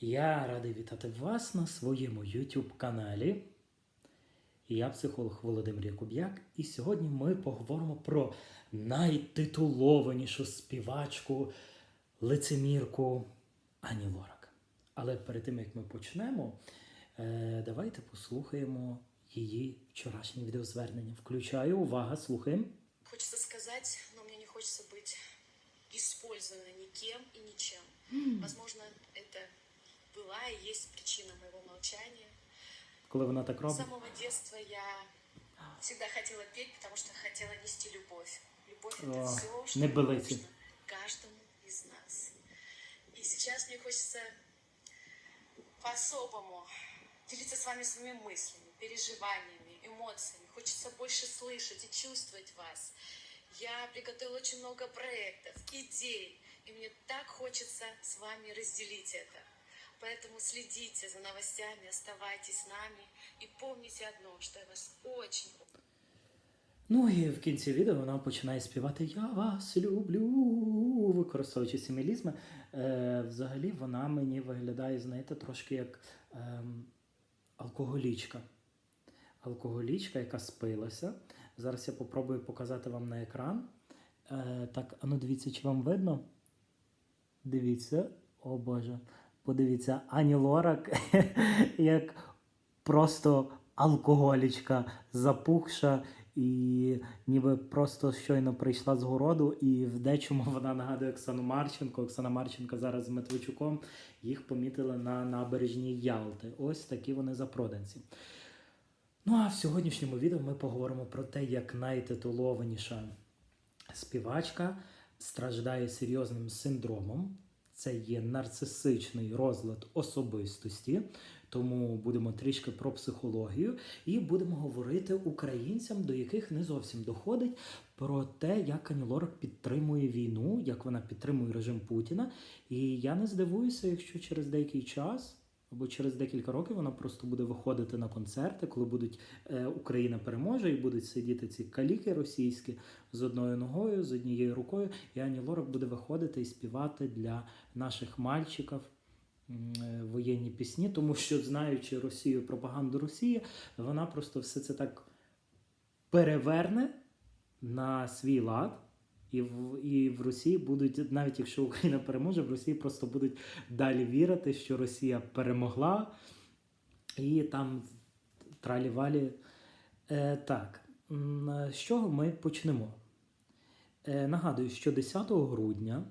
Я радий вітати вас на своєму YouTube каналі. Я психолог Володимир Якуб'як, і сьогодні ми поговоримо про найтитулованішу співачку, лицемірку Ані Лорак. Але перед тим як ми почнемо, е, давайте послухаємо її вчорашнє відеозвернення. Включаю, увага, слухаємо. Хочется сказать, но мне не хочется быть использована никем и ничем. Возможно, была и есть причина моего молчания. Коли вона так С робить. самого детства я всегда хотела петь, потому что хотела нести любовь. Любовь это О, все, что не нужно каждому из нас. И сейчас мне хочется по-особому делиться с вами своими мыслями, переживаниями, эмоциями. Хочется больше слышать и чувствовать вас. Я приготовила очень много проектов, идей, и мне так хочется с вами разделить это. Поэтому следите за новостями, оставайтесь с нами и помните одно, что я вас очень Ну і в кінці відео вона починає співати Я вас люблю, використовуючи символізми. Е, взагалі вона мені виглядає, знаєте, трошки як ем, алкоголічка. Алкоголічка, яка спилася. Зараз я попробую показати вам на екран. Е, так, а ну дивіться, чи вам видно? Дивіться, о Боже. Подивіться, Ані Лорак як просто алкоголічка, запухша, і ніби просто щойно прийшла з городу, і в дечому вона нагадує Оксану Марченко. Оксана Марченко зараз з Медведчуком їх помітили на набережній Ялти. Ось такі вони запроданці. Ну а в сьогоднішньому відео ми поговоримо про те, як найтитулованіша співачка страждає серйозним синдромом. Це є нарцисичний розлад особистості, тому будемо трішки про психологію і будемо говорити українцям, до яких не зовсім доходить, про те, як Ані Лорак підтримує війну, як вона підтримує режим Путіна. І я не здивуюся, якщо через деякий час. Або через декілька років вона просто буде виходити на концерти, коли будуть е, Україна переможе і будуть сидіти ці каліки російські з одною ногою, з однією рукою. І Ані Лорак буде виходити і співати для наших мальчиків е, воєнні пісні, тому що, знаючи Росію, пропаганду Росії, вона просто все це так переверне на свій лад. І в, і в Росії будуть, навіть якщо Україна переможе, в Росії просто будуть далі вірити, що Росія перемогла, і там тралі-валі. Е, так, з чого ми почнемо? Е, нагадую, що 10 грудня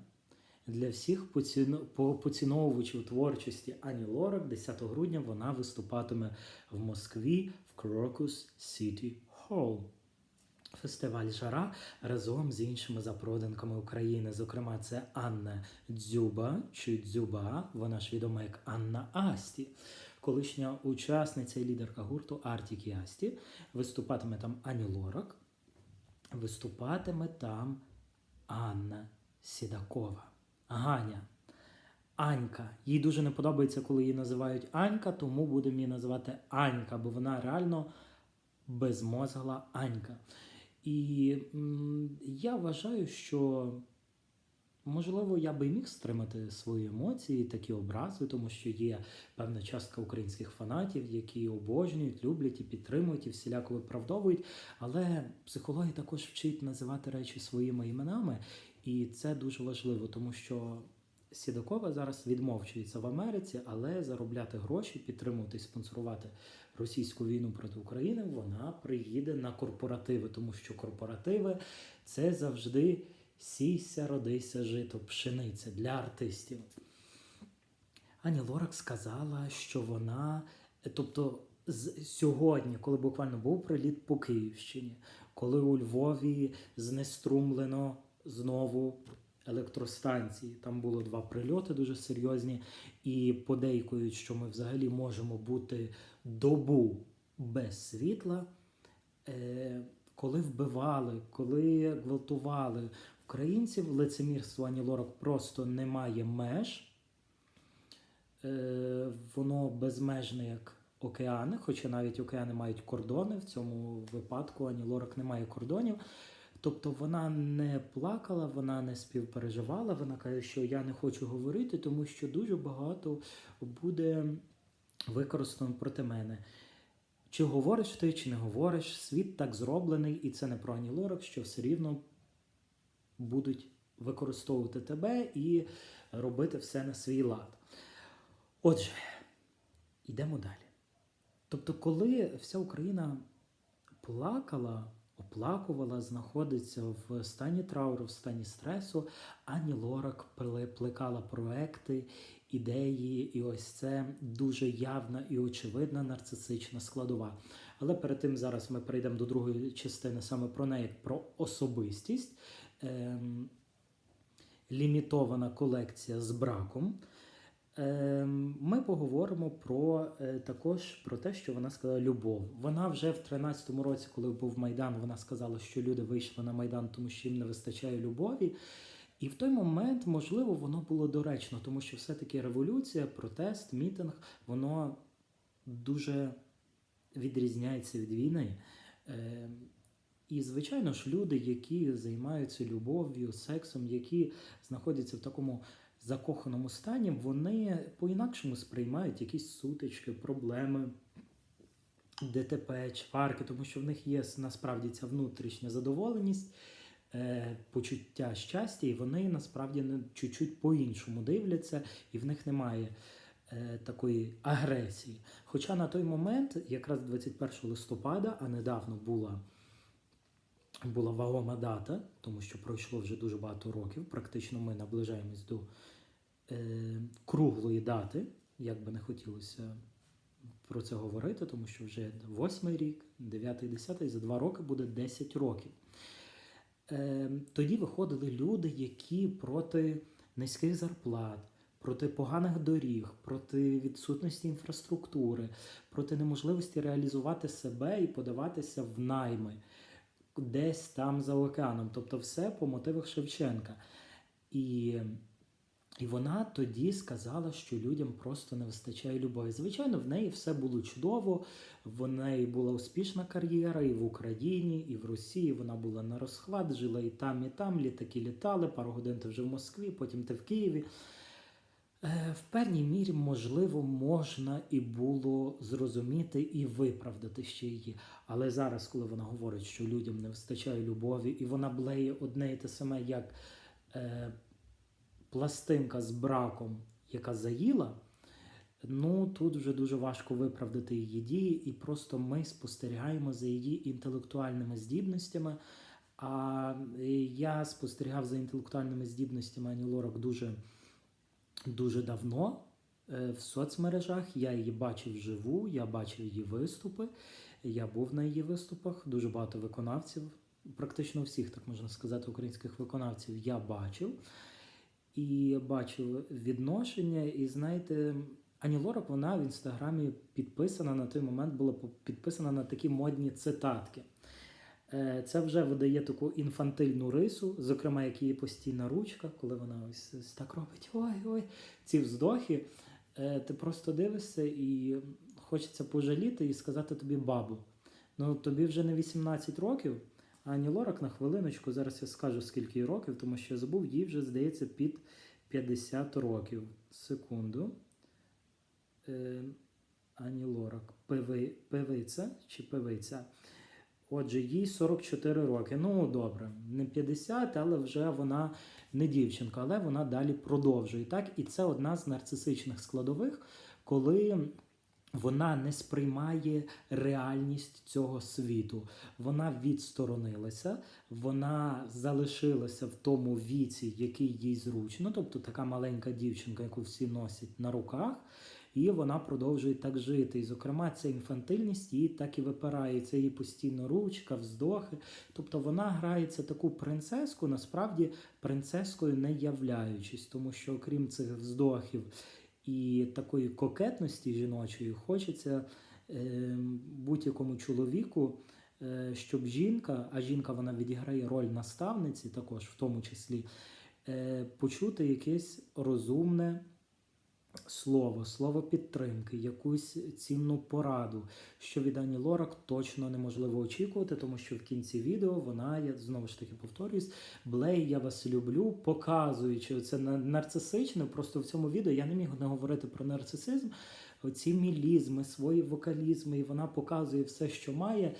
для всіх поціно, по- поціновувачів творчості Ані Лорак, 10 грудня вона виступатиме в Москві в Crocus City Hall. Фестиваль Жара разом з іншими запроданками України. Зокрема, це Анна Дзюба чи Дзюба, вона ж відома як Анна Асті, колишня учасниця і лідерка гурту Артік і Асті. Виступатиме там Ані Лорак, виступатиме там Анна Сідакова. Ганя. Анька. Їй дуже не подобається, коли її називають Анька, тому будемо її називати Анька, бо вона реально безмозгла Анька. І я вважаю, що можливо я би міг стримати свої емоції, такі образи, тому що є певна частка українських фанатів, які обожнюють, люблять і підтримують, і всіляко виправдовують. Але психологія також вчить називати речі своїми іменами, і це дуже важливо, тому що. Сідакова зараз відмовчується в Америці, але заробляти гроші, підтримувати спонсорувати російську війну проти України, вона приїде на корпоративи, тому що корпоративи це завжди сійся, родися, жито, пшениця для артистів. Ані Лорак сказала, що вона, тобто з сьогодні, коли буквально був приліт по Київщині, коли у Львові знеструмлено знову електростанції, там було два прильоти дуже серйозні, і подейкують, що ми взагалі можемо бути добу без світла. Е, коли вбивали, коли гвалтували українців, лицемірство Ані Лорак просто не має меж. Е, воно безмежне як океани, хоча навіть океани мають кордони. В цьому випадку Ані Лорак не має кордонів. Тобто вона не плакала, вона не співпереживала. Вона каже, що я не хочу говорити, тому що дуже багато буде використано проти мене. Чи говориш ти, чи не говориш, світ так зроблений, і це не про Ані Лорак, що все рівно будуть використовувати тебе і робити все на свій лад. Отже, йдемо далі. Тобто, коли вся Україна плакала, оплакувала, знаходиться в стані трауру, в стані стресу, Ані Лорак пле- плекала проекти, ідеї, і ось це дуже явна і очевидна нарцисична складова. Але перед тим зараз ми перейдемо до другої частини саме про неї, про особистість. Ем, лімітована колекція з браком. Ем, Ми поговоримо про е, також про те, що вона сказала любов. Вона вже в 13-му році, коли був Майдан, вона сказала, що люди вийшли на Майдан, тому що їм не вистачає любові. І в той момент, можливо, воно було доречно, тому що все-таки революція, протест, мітинг, воно дуже відрізняється від війни. Ем, І, звичайно ж, люди, які займаються любов'ю, сексом, які знаходяться в такому закоханому стані, вони по-інакшому сприймають якісь сутички, проблеми, ДТП, чварки, тому що в них є насправді ця внутрішня задоволеність, е, почуття щастя, і вони насправді чуть-чуть по-іншому дивляться, і в них немає е, такої агресії. Хоча на той момент, якраз 21 листопада, а недавно була була вагома дата, тому що пройшло вже дуже багато років. Практично ми наближаємось до е, круглої дати, як би не хотілося про це говорити, тому що вже восьмий рік, дев'ятий, десятий, за два роки буде 10 років. Е, тоді виходили люди, які проти низьких зарплат, проти поганих доріг, проти відсутності інфраструктури, проти неможливості реалізувати себе і подаватися в найми десь там за океаном. Тобто все по мотивах Шевченка. І, і вона тоді сказала, що людям просто не вистачає любові. Звичайно, в неї все було чудово, в неї була успішна кар'єра і в Україні, і в Росії. Вона була на розхват, жила і там, і там, літаки літали, пару годин ти вже в Москві, потім ти в Києві. Е, В певній мірі, можливо, можна і було зрозуміти і виправдати ще її. Але зараз, коли вона говорить, що людям не вистачає любові, і вона блеє одне і те саме, як е, пластинка з браком, яка заїла, ну тут вже дуже важко виправдати її дії, і просто ми спостерігаємо за її інтелектуальними здібностями. А е, я спостерігав за інтелектуальними здібностями Ані Лорак дуже дуже давно е, в соцмережах. Я її бачив вживу, я бачив її виступи. Я був на її виступах. Дуже багато виконавців, практично всіх, так можна сказати, українських виконавців я бачив і бачив відношення. І знаєте, Ані Лорак, вона в інстаграмі підписана на той момент була підписана на такі модні цитатки. Е, Це вже видає таку інфантильну рису, зокрема, як її постійна ручка, коли вона ось, так робить ой-ой, ці вздохи. Е, Ти просто дивишся і хочеться пожаліти і сказати тобі бабу. Ну тобі вже не 18 років, Ані Лорак на хвилиночку, зараз я скажу скільки їй років, тому що я забув, їй вже здається під 50 років. Секунду. Е, Ані Лорак, пиви, певиця чи певиця. Отже, їй 44 роки. Ну, добре, не 50, але вже вона не дівчинка, але вона далі продовжує. Так? І це одна з нарцисичних складових, коли вона не сприймає реальність цього світу. Вона відсторонилася, вона залишилася в тому віці, який їй зручно, тобто така маленька дівчинка, яку всі носять на руках. І вона продовжує так жити. І, зокрема, ця інфантильність її так і випирає. Це її постійно ручка, вздохи. Тобто вона грається таку принцеску, насправді принцескою не являючись, тому що окрім цих вздохів і такої кокетності жіночої, хочеться е, будь-якому чоловіку. е, Щоб жінка, а жінка вона відіграє роль наставниці, також в тому числі, е, почути якесь розумне, слово, слово підтримки, якусь цінну пораду, що від Ані Лорак точно неможливо очікувати, тому що в кінці відео вона, я знову ж таки повторюсь, Блей, я вас люблю, показуючи це нарцисичне. Просто в цьому відео я не міг не говорити про нарцисизм, оці мілізми, свої вокалізми, і вона показує все, що має.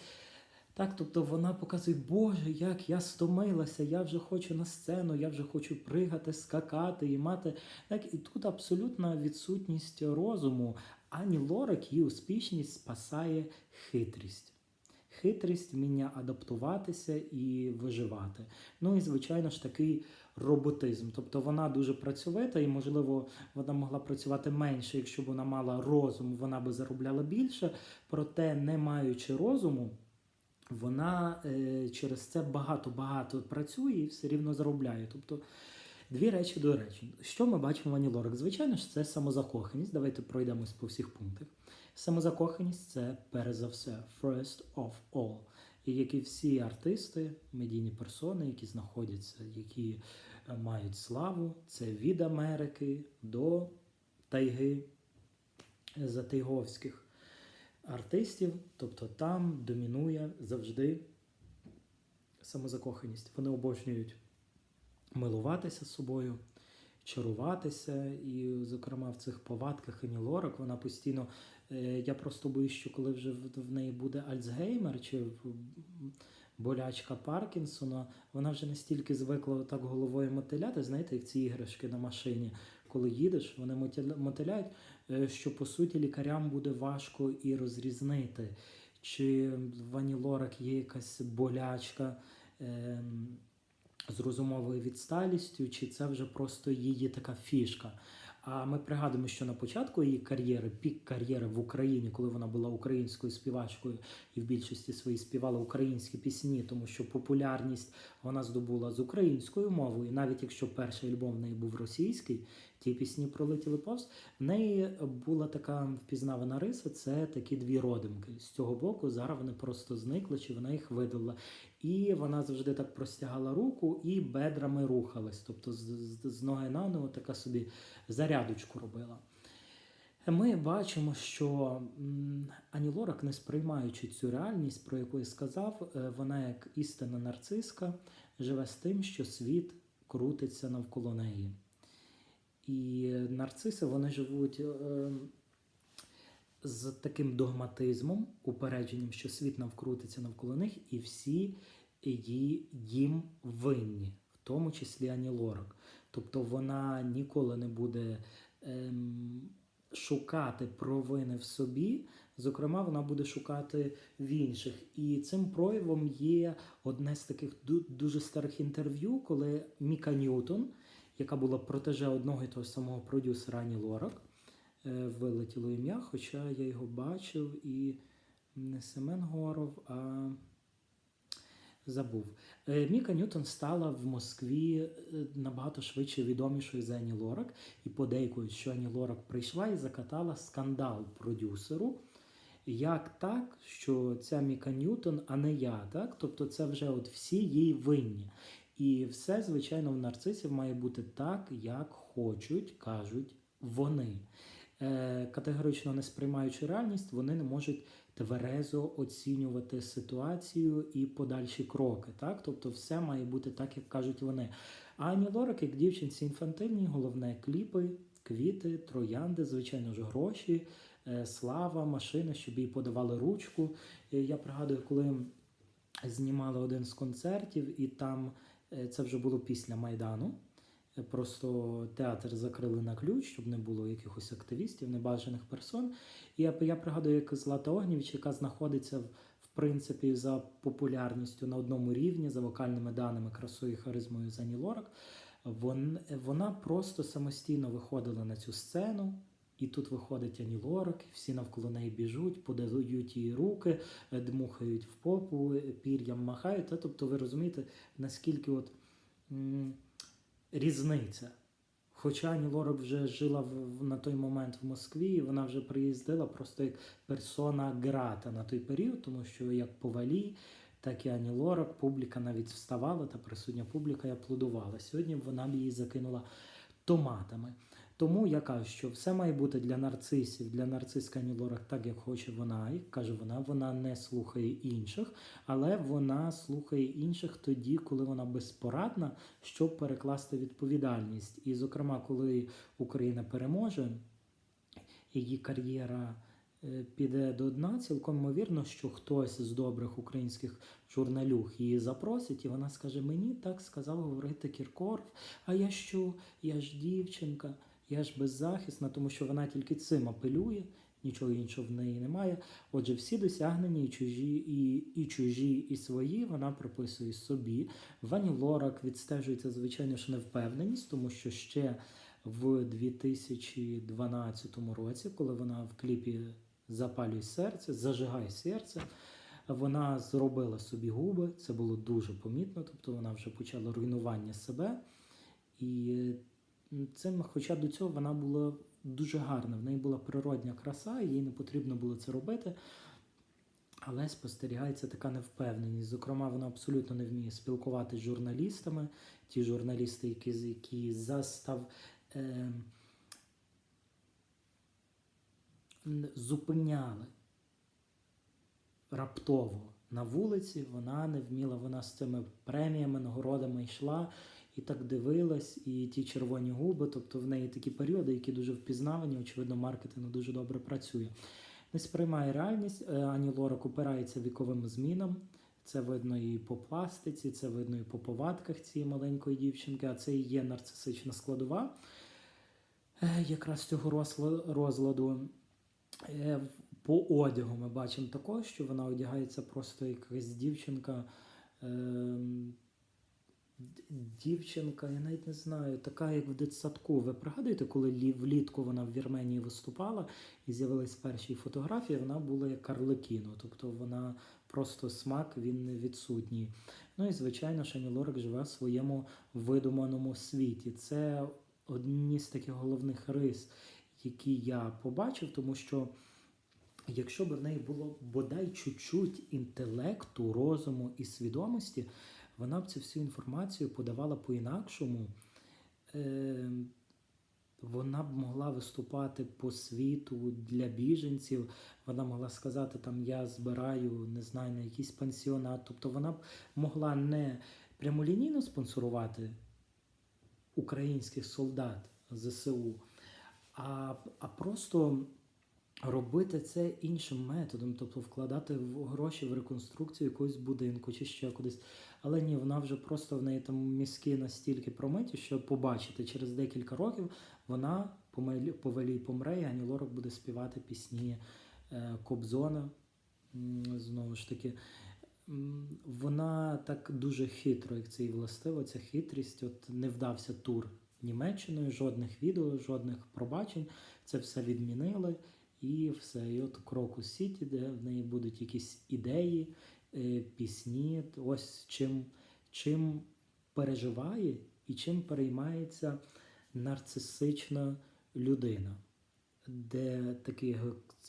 Так, тобто вона показує, Боже, як я стомилася, я вже хочу на сцену, я вже хочу пригати, скакати і мати. Так, і тут абсолютна відсутність розуму. Ані Лорак її успішність спасає хитрість. Хитрість, вміння адаптуватися і виживати. Ну і, звичайно ж, такий роботизм. Тобто вона дуже працьовита, і, можливо, вона могла працювати менше, якщо б вона мала розум, вона би заробляла більше. Проте, не маючи розуму, вона е, через це багато-багато працює і все рівно заробляє. Тобто дві речі до речі. Що ми бачимо в Ані Лорак? Звичайно ж, це самозакоханість. Давайте пройдемось по всіх пунктах. Самозакоханість це перш за все, first of all. І як і всі артисти, медійні персони, які знаходяться, які е, мають славу, це від Америки до тайги затайговських артистів, тобто там домінує завжди самозакоханість. Вони обожнюють милуватися собою, чаруватися. І, зокрема, в цих повадках Ані Лорак вона постійно. е, Я просто боюсь, що коли вже в неї буде Альцгеймер чи болячка Паркінсона, вона вже настільки звикла так головою мотиляти, знаєте, як ці іграшки на машині. Коли їдеш, вони мотиля- мотиляють, е, що по суті лікарям буде важко і розрізнити, чи в Ані є якась болячка ем, з розумовою відсталістю, чи це вже просто її така фішка. А ми пригадуємо, що на початку її кар'єри, пік кар'єри в Україні, коли вона була українською співачкою і в більшості своїй співала українські пісні, тому що популярність вона здобула з українською мовою. Навіть якщо перший альбом в неї був російський, ті пісні пролетіли повз. В неї була така впізнавана риса, це такі дві родимки. З цього боку зараз вони просто зникли, чи вона їх видала. І вона завжди так простягала руку і бедрами рухалась. Тобто з, з, з ноги на ногу така собі зарядочку робила. Ми бачимо, що Ані Лорак, не сприймаючи цю реальність, про яку я сказав, е, вона як істинна нарциска живе з тим, що світ крутиться навколо неї. І нарциси вони живуть е, з таким догматизмом, упередженням, що світ навкрутиться навколо них, і всі її, їм винні, в тому числі Ані Лорак. Тобто вона ніколи не буде ем, шукати провини в собі. Зокрема, вона буде шукати в інших. І цим проявом є одне з таких ду- дуже старих інтерв'ю, коли Міка Ньютон, яка була протеже одного і того самого продюсера Ані Лорак, вилетіло ім'я, хоча я його бачив і не Семен Горов, а забув. Е, Міка Ньютон стала в Москві е, набагато швидше відомішою за Ані Лорак, і подейкують, що Ані Лорак прийшла і закатала скандал продюсеру. Як так, що ця Міка Ньютон, а не я, так? Тобто це вже от всі їй винні. І все, звичайно, в нарцисів має бути так, як хочуть, кажуть вони. Е, категорично не сприймаючи реальність, вони не можуть тверезо оцінювати ситуацію і подальші кроки. Так? Тобто все має бути так, як кажуть вони. А Ані Лорак, як дівчинці інфантильній, головне кліпи, квіти, троянди, звичайно ж, гроші, е, слава, машина, щоб їй подавали ручку. Е, Я пригадую, коли знімали один з концертів, і там це вже було після Майдану. Просто театр закрили на ключ, щоб не було якихось активістів, небажаних персон. І я, я пригадую, як Злата Огнєвіч, яка знаходиться в, в принципі за популярністю на одному рівні, за вокальними даними, красою і харизмою з Ані Лорак, вон, вона просто самостійно виходила на цю сцену. І тут виходить Ані Лорак, всі навколо неї біжуть, подають їй руки, е, дмухають в попу, е, пір'ям махають. Та, тобто ви розумієте, наскільки от м, різниця. Хоча Ані Лорак вже жила в, на той момент в Москві, і вона вже приїздила просто як персона грата на той період, тому що як повалі, так і Ані Лорак, публіка навіть вставала, та присутня публіка і аплодувала. Сьогодні вона б її закинула томатами. Тому я кажу, що все має бути для нарцисів, для нарциска Ані Лорак так, як хоче вона, і каже вона, вона не слухає інших, але вона слухає інших тоді, коли вона безпорадна, щоб перекласти відповідальність. І, зокрема, коли Україна переможе, її кар'єра е, піде до дна, цілком ймовірно, що хтось з добрих українських журналюг її запросить, і вона скаже: Мені так сказав говорити Кіркоров, а я що? Я ж дівчинка, я ж беззахисна, тому що вона тільки цим апелює. Нічого іншого в неї немає. Отже, всі досягнення і чужі, і, і чужі, і свої вона приписує собі. Вані Лорак відстежується, звичайно ж, невпевненість, тому що ще в 2012 році, коли вона в кліпі Запалюй серце, зажигай серце, вона зробила собі губи. Це було дуже помітно, тобто вона вже почала руйнування себе. І цим, хоча до цього вона була дуже гарна, в неї була природня краса, їй не потрібно було це робити. Але спостерігається така невпевненість. Зокрема, вона абсолютно не вміє спілкуватися з журналістами. Ті журналісти, які, які застав е, зупиняли раптово на вулиці, вона не вміла, вона з цими преміями, нагородами йшла і так дивилась, і ті червоні губи, тобто в неї такі періоди, які дуже впізнавані, очевидно, маркетинг дуже добре працює. Не сприймає реальність, Е, Ані Лорак опирається віковим змінам. Це видно і по пластиці, це видно і по повадках цієї маленької дівчинки, а це і є нарцисична складова е, якраз цього розладу. Е, По одягу ми бачимо також, що вона одягається просто якась дівчинка. Дівчинка, я навіть не знаю, така як в дитсадку. Ви пригадуєте, коли влітку вона в Вірменії виступала і з'явились перші фотографії, вона була як Арлекіно, тобто вона просто смак, він не відсутній. Ну і звичайно, Шані Лорак живе в своєму видуманому світі. Це одні з таких головних рис, які я побачив, тому що якщо б в неї було бодай чуть-чуть інтелекту, розуму і свідомості, вона б цю всю інформацію подавала по-інакшому. Е, вона б могла виступати по світу для біженців. Вона могла сказати, там я збираю, не знаю, на якийсь пансіонат. Тобто вона б могла не прямолінійно спонсорувати українських солдат ЗСУ, а, а просто робити це іншим методом, тобто вкладати в гроші в реконструкцію якогось будинку чи ще кудись. Але ні, вона вже просто в неї там мізки настільки промиті, що побачити через декілька років вона повелій помре, і Ані Лорак буде співати пісні е, Кобзона. Знову ж таки, вона так дуже хитро, як це і властиво, ця хитрість. От не вдався тур Німеччиною, жодних відео, жодних пробачень. Це все відмінили. І все. І от Крокус Сіті, де в неї будуть якісь ідеї, е, пісні. Ось чим, чим переживає і чим переймається нарцисична людина, де такий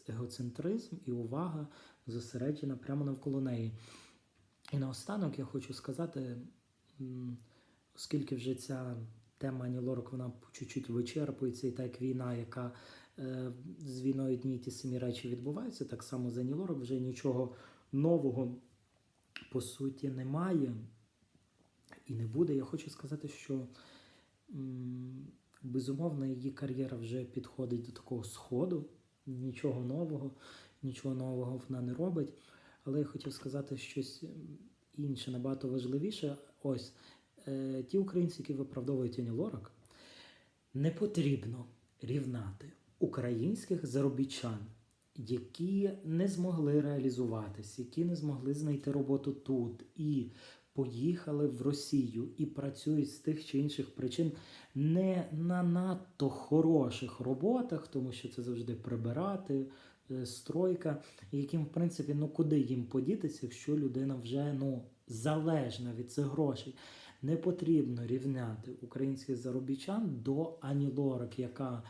егоцентризм і увага зосереджена прямо навколо неї. І наостанок я хочу сказати, оскільки вже ця тема Ані Лорак, вона чуть-чуть вичерпується, і так війна, яка з війною одні й ті самі речі відбуваються, так само з Ані Лорак вже нічого нового по суті немає і не буде. Я хочу сказати, що безумовно її кар'єра вже підходить до такого сходу, нічого нового, нічого нового вона не робить. Але я хотів сказати щось інше, набагато важливіше. Ось е, ті українці, які виправдовують Ані Лорак, не потрібно рівнати українських заробітчан, які не змогли реалізуватись, які не змогли знайти роботу тут і поїхали в Росію і працюють з тих чи інших причин не на надто хороших роботах, тому що це завжди прибирати. е, Стройка, яким, в принципі, ну куди їм подітися, якщо людина вже ну залежна від цих грошей. Не потрібно рівняти українських заробітчан до Ані Лорак, яка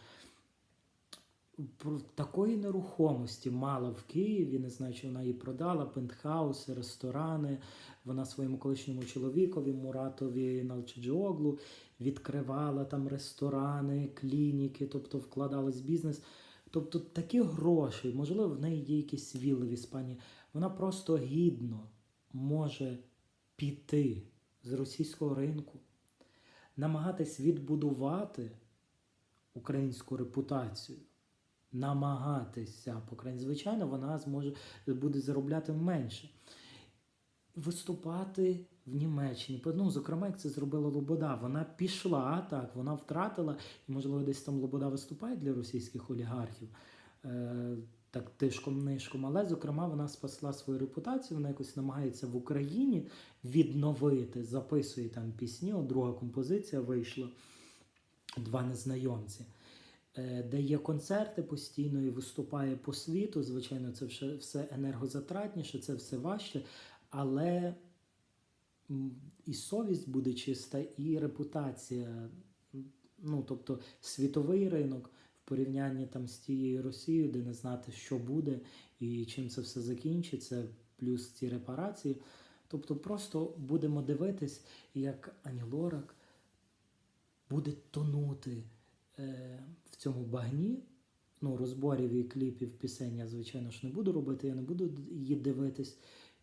такої нерухомості мала в Києві. Не знаю, чи вона її продала, пентхауси, ресторани. Вона своєму колишньому чоловікові Муратові Налчаджоглу відкривала там ресторани, клініки, тобто вкладалась в бізнес. Тобто такі гроші, можливо, в неї є якісь вілли в Іспанії. Вона просто гідно може піти з російського ринку, намагатись відбудувати українську репутацію, намагатися, по крайній звичайно, вона зможе буде заробляти менше. Виступати в Німеччині. Ну, зокрема, як це зробила Лобода. Вона пішла, так, вона втратила, і, можливо, десь там Лобода виступає для російських олігархів. Е, так тишком нишком, але зокрема вона спасла свою репутацію. Вона якось намагається в Україні відновити, записує там пісні. От друга композиція вийшла два незнайомці, де є концерти постійно і виступає по світу. Звичайно, це все, енергозатратніше, це все важче, але і совість буде чиста, і репутація. Ну, тобто світовий ринок в порівнянні там з тією Росією, де не знати, що буде і чим це все закінчиться, плюс ці репарації. Тобто просто будемо дивитись, як Ані Лорак буде тонути е, цьому багні. Ну, розборів і кліпів пісень я, звичайно ж, не буду робити. Я не буду її дивитись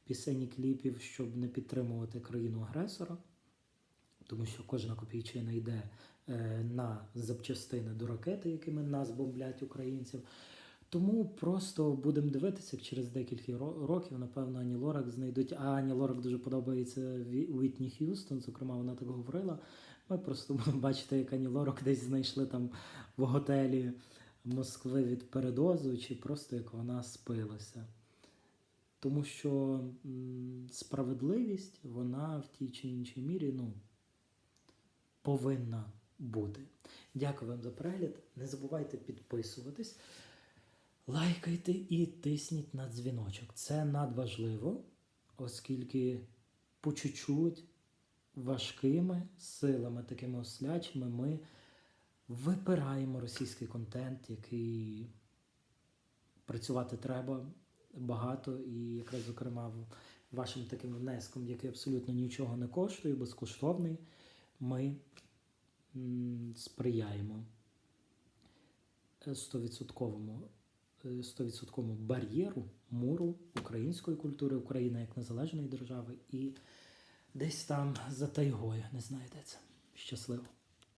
пісень і кліпів, щоб не підтримувати країну агресора, тому що кожна копійчина йде е, на запчастини до ракети, якими нас бомблять українців. Тому просто будемо дивитися, як через декілька років, напевно, Ані Лорак знайдуть. А Ані Лорак дуже подобається Ві- Уітні Х'юстон, зокрема, вона так говорила. Ми просто бачити, як Ані Лорак десь знайшли там в готелі Москви від передозу, чи просто як вона спилася. Тому що справедливість, вона в тій чи іншій мірі ну, повинна бути. Дякую вам за перегляд. Не забувайте підписуватись, лайкайте і тисніть на дзвіночок. Це надважливо, оскільки по чуть-чуть важкими силами, такими ослячими, ми випираємо російський контент, який працювати треба багато, і якраз, зокрема, вашим таким внеском, який абсолютно нічого не коштує, безкоштовний, ми сприяємо е, 100% е, 100% бар'єру, муру української культури, України як незалежної держави і десь там за тайгою, не знаю де це. Щасливо.